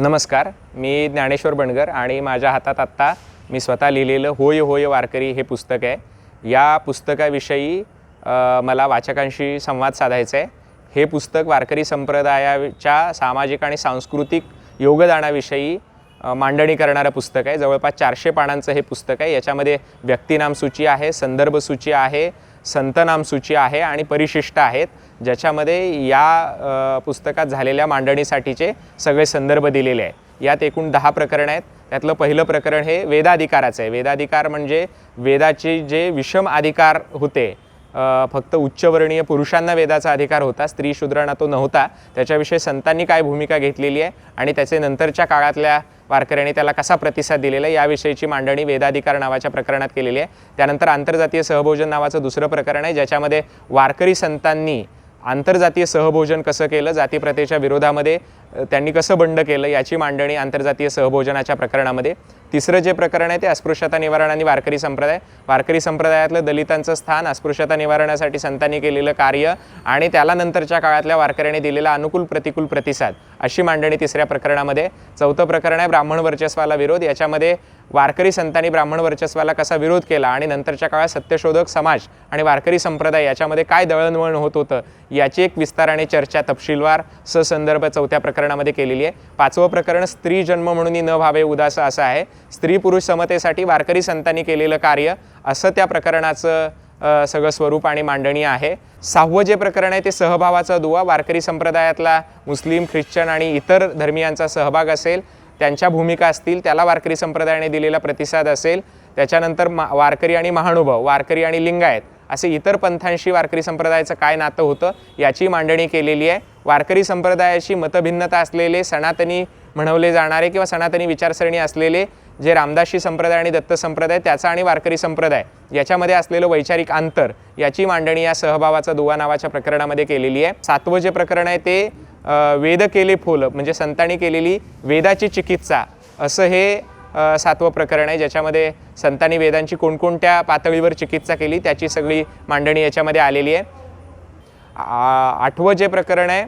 नमस्कार मी ज्ञानेश्वर बणगर आणि माझ्या हातात आत्ता मी स्वतः लिहिलेलं होय होय वारकरी हे पुस्तक आहे. या पुस्तकाविषयी मला वाचकांशी संवाद साधायचा आहे. हे पुस्तक वारकरी संप्रदायाच्या सामाजिक आणि सांस्कृतिक योगदानाविषयी मांडणी करणारं पुस्तक आहे. जवळपास चारशे पानांचं हे पुस्तक आहे. याच्यामध्ये व्यक्तिनामसूची आहे संदर्भसूची आहे संतनामसूची आहे आणि परिशिष्ट आहेत. ज्याच्यामध्ये या पुस्तकात झालेल्या मांडणीसाठीचे सगळे संदर्भ दिलेले आहे यात एकूण दहा प्रकरणं आहेत. त्यातलं पहिलं प्रकरण हे वेदाधिकाराचं आहे. वेदाधिकार म्हणजे वेदाचे जे विषम अधिकार होते फक्त उच्चवर्णीय पुरुषांना वेदाचा अधिकार होता स्त्री शूद्रांना तो नव्हता. त्याच्याविषयी संतांनी काय भूमिका घेतलेली आहे आणि त्याचे नंतरच्या काळातल्या वारकऱ्यांनी त्याला कसा प्रतिसाद दिलेला आहे याविषयीची मांडणी वेदाधिकार नावाच्या प्रकरणात केलेली आहे. त्यानंतर आंतरजातीय सहभोजन नावाचं दुसरं प्रकरण आहे ज्याच्यामध्ये वारकरी संतांनी आंतरजातीय सहभोजन कसं केलं? जातीप्रथेच्या विरोधामध्ये त्यांनी कसं बंड केलं याची मांडणी आंतरजातीय सहभोजनाच्या प्रकरणामध्ये. तिसरं जे प्रकरण आहे ते अस्पृश्यता निवारण आणि वारकरी संप्रदाय. वारकरी संप्रदायातलं दलितांचं स्थान अस्पृश्यता निवारणासाठी संतांनी केलेलं कार्य आणि त्याला नंतरच्या काळातल्या वारकऱ्यांनी दिलेला अनुकूल प्रतिकूल प्रतिसाद अशी मांडणी तिसऱ्या प्रकरणामध्ये. चौथं प्रकरण आहे ब्राह्मण वर्चस्वाला विरोध. याच्यामध्ये वारकरी संतांनी ब्राह्मण वर्चस्वाला कसा विरोध केला आणि नंतरच्या काळात सत्यशोधक समाज आणि वारकरी संप्रदाय याच्यामध्ये काय दळणवळण होत होतं याची एक विस्ताराने चर्चा तपशीलवार. ससंदर्भ चौथ्या प्रकरणामध्ये केलेली आहे. पाचवं प्रकरण स्त्री जन्म म्हणून न व्हावे उदास असं आहे. स्त्री पुरुष समतेसाठी वारकरी संतांनी केलेलं कार्य असं त्या प्रकरणाचं सगळं स्वरूप आणि मांडणी आहे. सहावं जे प्रकरण आहे ते सहभावाचा दुवा. वारकरी संप्रदायातला मुस्लिम ख्रिश्चन आणि इतर धर्मियांचा सहभाग असेल त्यांच्या भूमिका असतील त्याला वारकरी संप्रदायाने दिलेला प्रतिसाद असेल. त्याच्यानंतर मा वारकरी आणि महानुभाव वारकरी आणि लिंगायत असे इतर पंथांशी वारकरी संप्रदायाचं काय नातं होतं याची मांडणी केलेली आहे. वारकरी संप्रदायाची मतभिन्नता असलेले सनातनी म्हणवले जाणारे किंवा सनातनी विचारसरणी असलेले जे रामदासी संप्रदाय आणि दत्त संप्रदाय त्याचा आणि वारकरी संप्रदाय याच्यामध्ये असलेलं वैचारिक अंतर याची मांडणी या सहभावाचा दुवा नावाच्या प्रकरणामध्ये केलेली आहे. सातवं जे प्रकरण आहे ते वेद केले फुल म्हणजे संतांनी केलेली वेदाची चिकित्सा असं हे सातवं प्रकरण आहे ज्याच्यामध्ये संतांनी वेदांची कोणकोणत्या पातळीवर चिकित्सा केली त्याची सगळी मांडणी याच्यामध्ये आलेली आहे. आठवं जे प्रकरण आहे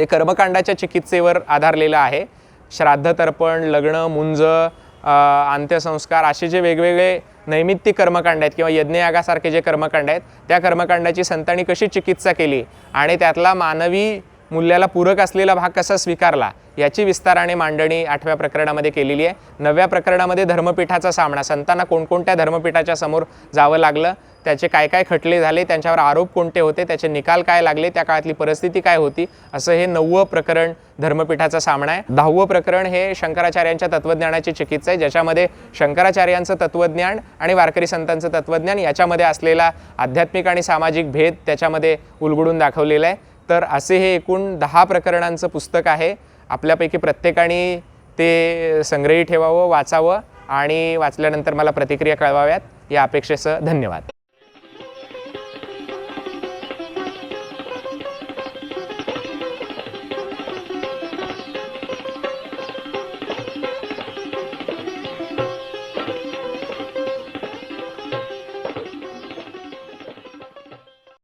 ते कर्मकांडाच्या चिकित्सेवर आधारलेलं आहे. श्राद्ध तर्पण लग्न मुंज अंत्यसंस्कार असे जे वेगवेगळे नैमित्तिक कर्मकांड आहेत किंवा यज्ञयागासारखे जे कर्मकांड आहेत त्या कर्मकांडाची संतांनी कशी चिकित्सा केली आणि त्यातला मानवी मूल्याला पूरक असलेला भाग कसा स्वीकारला याची विस्ताराने मांडणी आठव्या प्रकरणामध्ये केलेली आहे. नवव्या प्रकरणामध्ये धर्मपीठाचा सामना संतांना कोणकोणत्या धर्मपीठाच्या समोर जावं लागलं त्याचे काय काय खटले झाले त्यांच्यावर आरोप कोणते होते त्याचे निकाल काय लागले त्या काळातली परिस्थिती काय होती असं हे नववं प्रकरण धर्मपीठाचा सामना आहे. दहावं प्रकरण हे शंकराचार्यांच्या तत्त्वज्ञानाची चिकित्सा आहे ज्याच्यामध्ये शंकराचार्यांचं तत्त्वज्ञान आणि वारकरी संतांचं तत्त्वज्ञान याच्यामध्ये असलेला आध्यात्मिक आणि सामाजिक भेद त्याच्यामध्ये उलगडून दाखवलेला आहे. तर असे हे एकूण दहा प्रकरणांचं पुस्तक आहे. आपल्यापैकी प्रत्येकाने ते संग्रही ठेवावं वाचावं आणि वाचल्यानंतर मला प्रतिक्रिया कळवाव्यात. या अपेक्षेसह धन्यवाद.